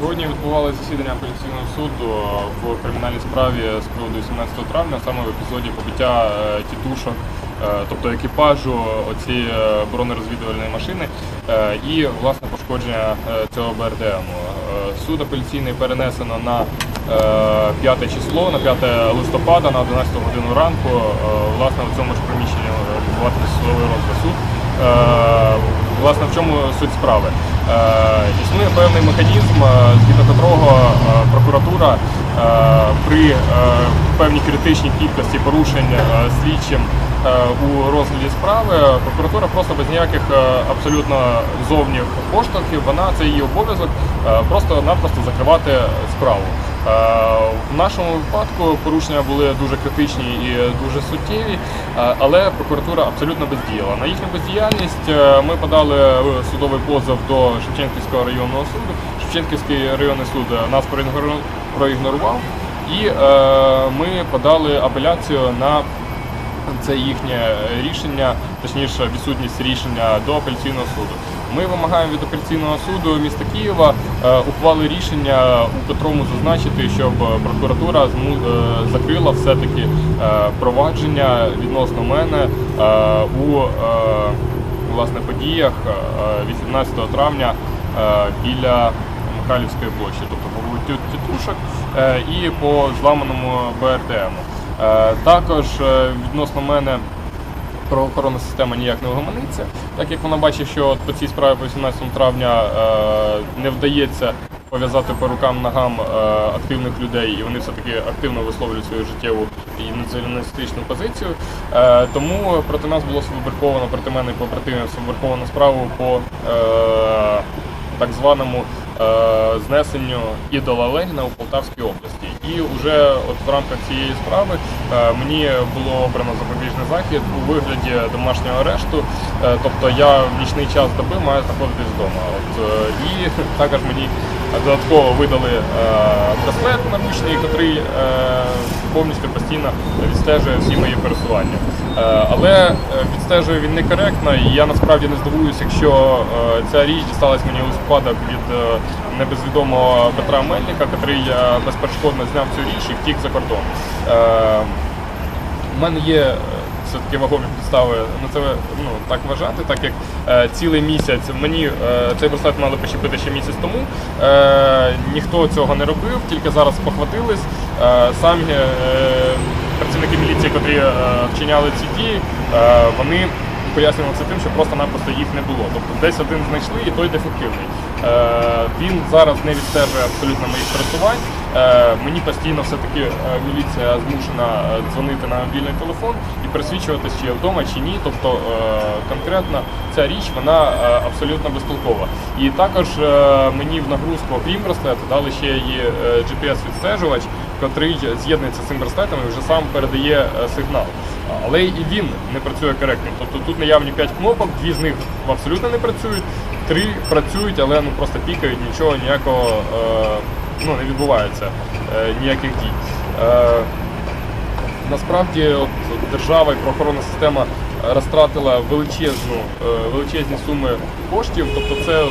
Сьогодні відбувалося засідання апеляційного суду в кримінальній справі з приводу 18 травня, саме в епізоді побиття е, тітушок, е, тобто екіпажу оцієї е, бронерозвідувальної машини і власне пошкодження цього БРДМ. Суд апеляційний перенесено на е, 5 число, на 5 листопада, на 11 годину ранку. Власне, в цьому ж приміщенні відбуватиме судовий розгляд суд. Власне, в чому суть справи? Е, Існує певний механізм, е, згідно котрого е, прокуратура при певній критичній кількості порушень слідчим у розгляді справи, прокуратура просто без ніяких абсолютно зовніх поштовхів, вона це її обов'язок просто-напросто закривати справу. Е, В нашому випадку порушення були дуже критичні і дуже суттєві, е, але прокуратура абсолютно бездіяла. На їхню бездіяльність е, ми подали судовий позов до Шевченківського районного суду. Шевченківський районний суд нас проігнору- проігнорував, і ми подали апеляцію на це їхнє рішення, точніше відсутність рішення до апеляційного суду. Ми вимагаємо від апеляційного суду міста Києва е, ухвали рішення, у котрому зазначити, щоб прокуратура зму- е, закрила все-таки е, провадження відносно мене е, у е, власне подіях е, 18 травня е, біля Михайлівської площі, тобто по вулиці Тітушок е, і по зламаному БРДМу. Е, Також е, відносно мене правоохоронна система ніяк не угомониться, так як вона бачить, що по цій справі по 18 травня е, не вдається пов'язати по рукам ногам е, активних людей, і вони все-таки активно висловлюють свою життєву і націоналістичну позицію. Е, тому проти нас було сфабриковано, проти мене і побратимів сфабриковано справу по так званому знесенню ідола Леніна у Полтавській області. І вже от в рамках цієї справи е, мені було обрано запобіжний захід у вигляді домашнього арешту. Е, тобто я в нічний час доби маю знаходитись вдома. От, е, і також мені додатково видали браслет наручний, який повністю постійно відстежує всі мої пересування. Е, Але е, відстежує він некоректно, і я насправді не здивуюся, якщо е, ця річ дісталась мені у спадок від небезвідомого Петра Мельника, який я безперешкодно зняв цю річ і втік за кордон. У мене є е, все-таки вагові підстави на це ну, так вважати, так як е, цілий місяць мені е, цей браслет мали прищепити ще місяць тому. Е, ніхто цього не робив, тільки зараз похватились. Е, самі е, працівники міліції, котрі е, вчиняли ці дії, е, вони пояснювали це тим, що просто-напросто їх не було. Тобто десь один знайшли і той дефективний. Е, він зараз не відстежує абсолютно моїх пересувань. Е, мені постійно все-таки е, міліція змушена е, дзвонити на мобільний телефон і пересвідчуватись, чи я вдома, чи ні. Тобто конкретно ця річ вона абсолютно безтолкова. І також мені в нагрузку, окрім браслету, дали ще і GPS-відстежувач, котрий з'єднується з цим браслетом і вже сам передає сигнал. Але і він не працює коректно. Тобто тут наявні 5 кнопок, дві з них абсолютно не працюють, три працюють, але ну просто пікають, нічого ніякого ну, не відбувається, е, ніяких дій. Е, насправді от, держава і правоохоронна система розтратила величезну, е, величезні суми коштів. Тобто це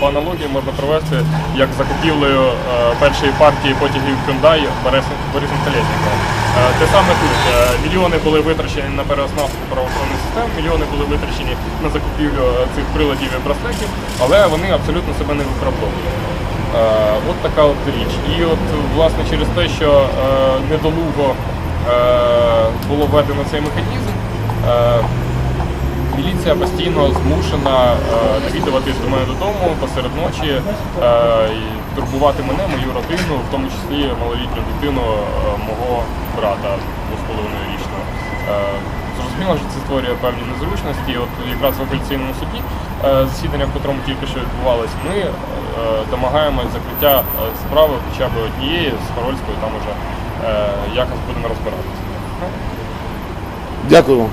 по аналогії можна провести як закупівлею е, першої партії потягів Hyundai Борисом, Борисом Е, Те саме тут Е, мільйони були витрачені на переоснастку правоохоронних систем, мільйони були витрачені на закупівлю е, цих приладів і браслетів, але вони абсолютно себе не виправдовують. Е, От така от річ. І от власне через те, що е, недолуго е, було введено цей механізм, міліція постійно змушена навідуватись до мене додому посеред ночі і турбувати мене, мою родину, в тому числі малолітню дитину мого брата двохполовиною річного. Е, Зрозуміло, що це створює певні незручності. От якраз в апеляційному суді, е, засідання, в котрому тільки що відбувалось, ми е, домагаємось закриття е, справи хоча б однієї з Хорольською, там уже якось будемо розбиратися. Дякую вам.